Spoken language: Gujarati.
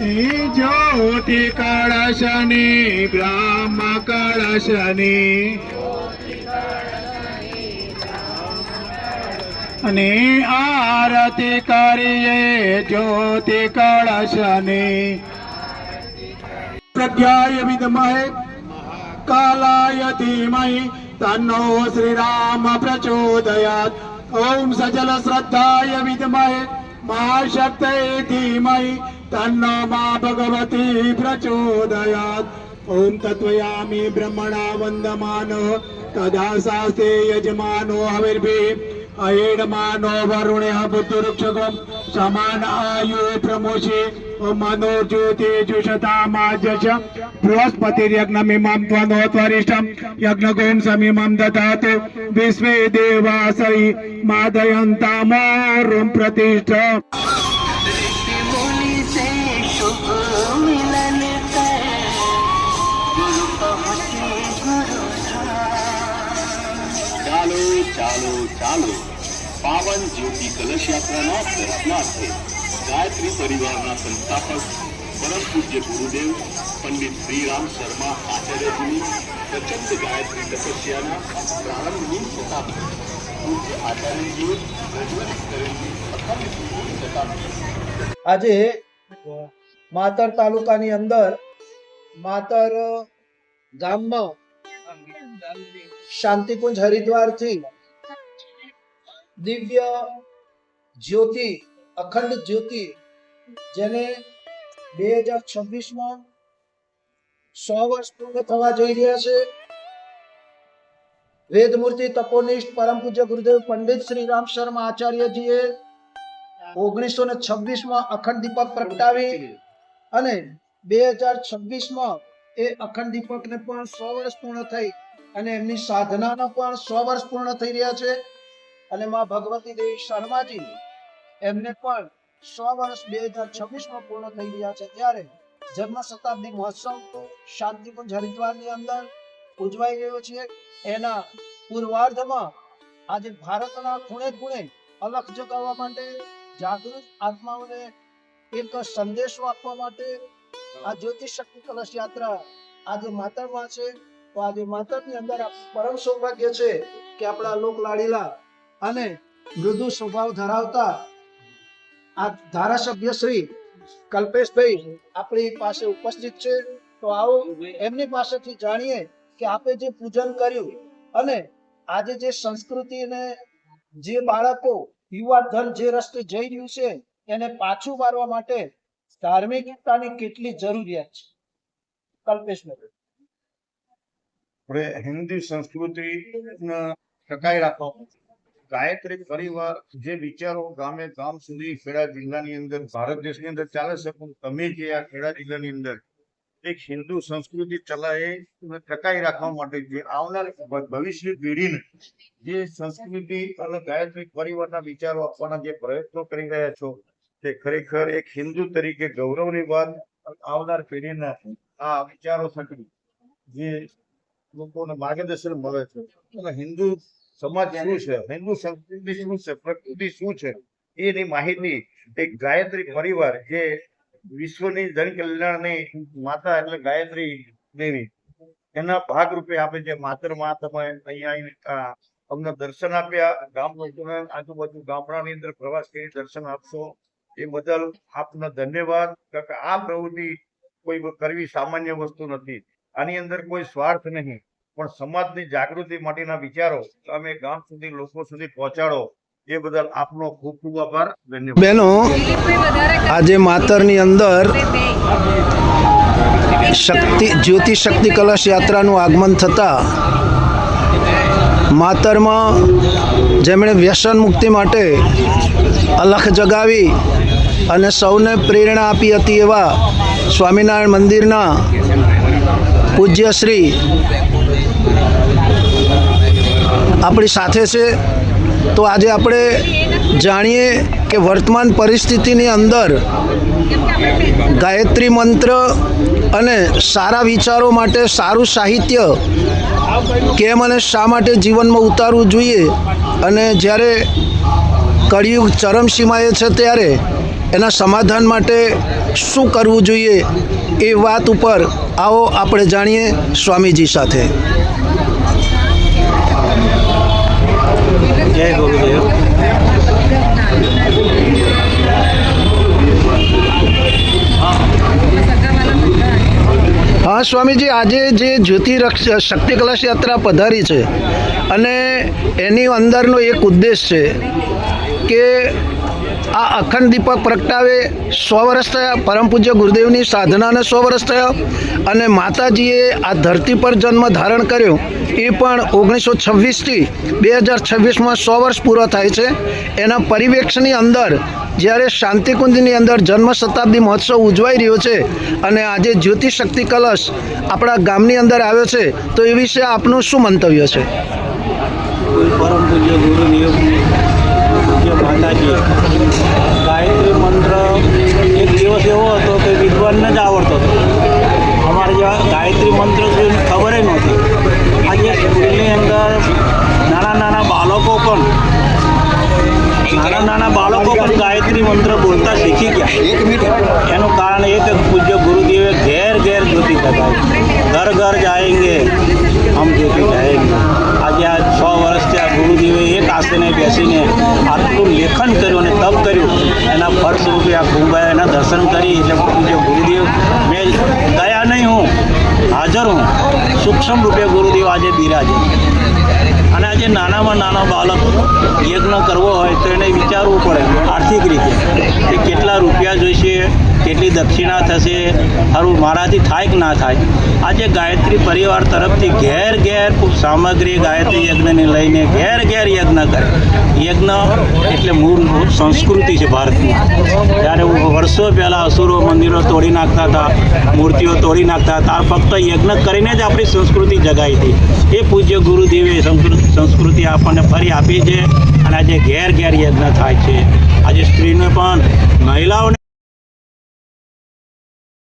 એ જ્યોતિ કળશને બ્રહ્મ કળશને. અને આરતી કરીએ જ્યોતિ કળશને. પ્રજ્ઞાય વિદમય કાલાય ધીમહિ તન્નો શ્રીરામ પ્રચોદયાત ઓમ સજલ શ્રદ્ધાય વિદ્મહે મહાશક્તય ધીમહિ तन्नो મા ભગવતી પ્રચોદયાત ઓમ तत्त्वयामि બ્રહ્મણા વંદમાનો તદા શાસ્તે યજમાનો હવિર્ભિ અયેડમાનો વરુણ્ય બુદ્ધુરુક્ષગમ સમાન આયુ પ્રમોશે મનો જ્યોતિ જુષતામાજ બૃહસ્પતિર્યજ્ઞમિમાં ત્વનો ત્વરિષ્ઠમ યજ્ઞગોમ સમિમં દધાતુ વિશ્વે દેવાસૈ માદયંતામોરુમ પ્રતિષ્ઠ પાવન જ્યોતિ કલશ યાત્રાના દર્શનાર્થે ગાયત્રી પરિવારના સંસ્થાપક પરમ પૂજ્ય ગુરુદેવ પંડિત શ્રીરામ શર્મા આચાર્યજીની પ્રચંડ ગાયત્રી તપસ્યાના પ્રારંભની શતાબ્દી. પૂજ્ય આચાર્યજીએ પ્રજ્વલિત કરેલી પ્રથમ શતાબ્દી. આજે માતર તાલુકાની અંદર માતર ગામમાં શાંતિકુંજ હરિદ્વારથી દિવ્ય જ્યોતિ, અખંડ જ્યોતિ, જેને બે હજાર છવ્વીસમાં સો વર્ષ પૂર્ણ થવા જઈ રહ્યા છે. વેદમૂર્તિ, તપોનિષ્ઠ, પરમ પૂજ્ય ગુરુદેવ પંડિત શ્રી રામ શર્મા આચાર્યજીએ ઓગણીસો ને છવ્વીસમાં અખંડ દીપક પ્રગટાવી અને બે હજાર છવ્વીસમાં એ અખંડ દીપકને પણ સો વર્ષ પૂર્ણ થઈ અને એમની સાધનાના પણ સો વર્ષ પૂર્ણ થઈ રહ્યા છે. અને માં ભગવતી દેવી શર્માજી એમને પણ સો વર્ષ બે હજાર છવ્વીસમાં પૂર્ણ થઈ રહ્યા છે. ત્યારે જન્મ શતાબ્દી મહોત્સવ શાંતિકુંજ હરિદ્વારની અંદર ઉજવાઈ રહ્યો છે. એના પૂર્વાર્ધમાં આજે ભારતના ખૂણે ખૂણે અલખ જગાવવા માટે જાગૃત આત્માઓને એક સંદેશો આપવા માટે આ જ્યોતિષ શક્તિ કલશ યાત્રા આજે માતરમાં છે. તો આજે માતરની અંદર પરમ સૌભાગ્ય છે કે આપણા લોક લાડીલા અને મૃદુ સ્વભાવ ધરાવતા આ ધારાસભ્ય શ્રી કલ્પેશભાઈ આપણી પાસે ઉપસ્થિત છે. તો આવો એમની પાસેથી જાણીએ કે આપે જે પૂજન કર્યું અને આજે જે સંસ્કૃતિ અને જે બાળકો યુવા ધન જે રસ્તે જઈ રહ્યું છે, એને પાછું વારવા માટે ધાર્મિકતાની કેટલી જરૂરિયાત છે? કલ્પેશભાઈ. આપણે હિન્દી સંસ્કૃતિ ટકાઈ રાખવા ગાયત્રી પરિવાર જે વિચારો ગામે ગામ સુધી ખેડા જિલ્લાની અંદર, ભારત દેશની અંદર ચાલે છે, પણ તમે જે આ ખેડા જિલ્લાની અંદર એક હિન્દુ સંસ્કૃતિ ચલાવે ટકાઈ રાખવા માટે જે આવનાર ભવિષ્ય પેઢીને જે સંસ્કૃતિ અને ગાયત્રી પરિવારના વિચારો આપવાના જે પ્રયત્નો કરી રહ્યા છો, તે ખરેખર એક હિન્દુ તરીકે ગૌરવની વાત આવનાર પેઢીના આ વિચારો થકી જે લોકોને માર્ગદર્શન મળે છે. અને હિન્દુ સમાજ શું છે? હિન્દુ સંસ્કૃતિ શું છે? પ્રકૃતિ શું છે? એની માહિતી એક ગાયત્રી પરિવાર જે વિશ્વની જન કલ્યાણની માતા એટલે ગાયત્રી દેવી એના ભાગરૂપે આપણે જે માતરમાં તમે અહીંયા અમને દર્શન આપ્યા. ગામ આજુબાજુ ગામડાની અંદર પ્રવાસ કરી દર્શન આપશો. એ બદલ આપનો ધન્યવાદ. કારણ કે આ પ્રવૃત્તિ કોઈ કરવી સામાન્ય વસ્તુ નથી. આની અંદર કોઈ સ્વાર્થ નહીં. પણ સમાજની જાગૃતિ માટેના વિચારો તમે ગામ સુધી, લોકો સુધી પહોંચાડો. એ બદલ આપનો ખૂબ ખૂબ આભાર. ધન્યવાદ. બહેનો, આજે માતરની અંદર શક્તિ, જ્યોતિ શક્તિ કલશ યાત્રાનું આગમન થતાં માતરમાં જેમણે વ્યસન મુક્તિ માટે અલખ જગાવી અને સૌને પ્રેરણા આપી હતી એવા સ્વામિનારાયણ મંદિરના પૂજ્ય શ્રી આપણી સાથે છે. તો આજે આપણે જાણીએ કે વર્તમાન પરિસ્થિતિની અંદર ગાયત્રી મંત્ર અને સારા વિચારો માટે સારું સાહિત્ય કેમ અને શા માટે જીવનમાં ઉતારવું જોઈએ? અને જ્યારે કળિયુગ ચરમસીમાએ છે ત્યારે એના સમાધાન માટે શું કરવું જોઈએ એ વાત ઉપર આવો આપણે જાણીએ સ્વામીજી સાથે. જય ગુરુદેવ. હા સ્વામીજી આજે જે જ્યોતિ શક્તિ કલશ યાત્રા પધારી છે અને એની અંદરનો એક ઉદ્દેશ છે કે આ અખંડ દીપક પ્રગટાવે સો વર્ષ થયા, પરમ પૂજ્ય ગુરુદેવની સાધનાને સો વર્ષ થયા અને માતાજીએ આ ધરતી પર જન્મ ધારણ કર્યો. એ પણ ઓગણીસો છવ્વીસથી બે હજાર છવ્વીસમાં સો વર્ષ પૂરો થાય છે. એના પરિવેક્ષની અંદર જ્યારે શાંતિકુંજની અંદર જન્મ શતાબ્દી મહોત્સવ ઉજવાઈ રહ્યો છે અને આજે જ્યોતિ શક્તિ કલશ આપણા ગામની અંદર આવ્યો છે, તો એ વિશે આપનું શું મંતવ્ય છે? પરમ પૂજ્ય ગુરુદેવ પૂજ્ય માતાજી. ગાયત્રી મંત્ર એક દિવસ એવો હતો કે વિદ્વાનને જ આવડતો હતો. અમારે જેવા ગાયત્રી મંત્ર ખબર નહોતી. બેસીને આટલું લેખન કર્યું અને તપ કર્યું, એના ફળ સ્વરૂપે આ એના દર્શન કરી, એટલે પૂજ્ય ગુરુદેવ, મેં ગયા નહીં હું હાજર હું. સૂક્ષ્મ રૂપે ગુરુદેવ આજે બિરાજે. અને આજે નાનામાં નાના બાળક યજ્ઞ કરવો હોય તો એને વિચારવું પડે આર્થિક રીતે કે કેટલા રૂપિયા જોઈશે, કેટલી દક્ષિણા થશે સારું મારાથી થાય કે ના થાય. આજે ગાયત્રી પરિવાર તરફથી ઘેર ઘેર સામગ્રી ગાયત્રી યજ્ઞને લઈને ઘેર ઘેર યજ્ઞ કરે. યજ્ઞ એટલે મૂળ સંસ્કૃતિ છે ભારતની. જ્યારે વર્ષો પહેલાં અસુરો મંદિરો તોડી નાખતા હતા, મૂર્તિઓ તોડી નાખતા હતા, આ ફક્ત યજ્ઞ કરીને જ આપણી સંસ્કૃતિ જગાઈ હતી. એ પૂજ્ય ગુરુદેવે સંસ્કૃતિ આપણને ફરી આપી છે. અને આજે ઘેર ઘેર યજ્ઞ થાય છે. આજે સ્ત્રીને પણ મહિલાઓને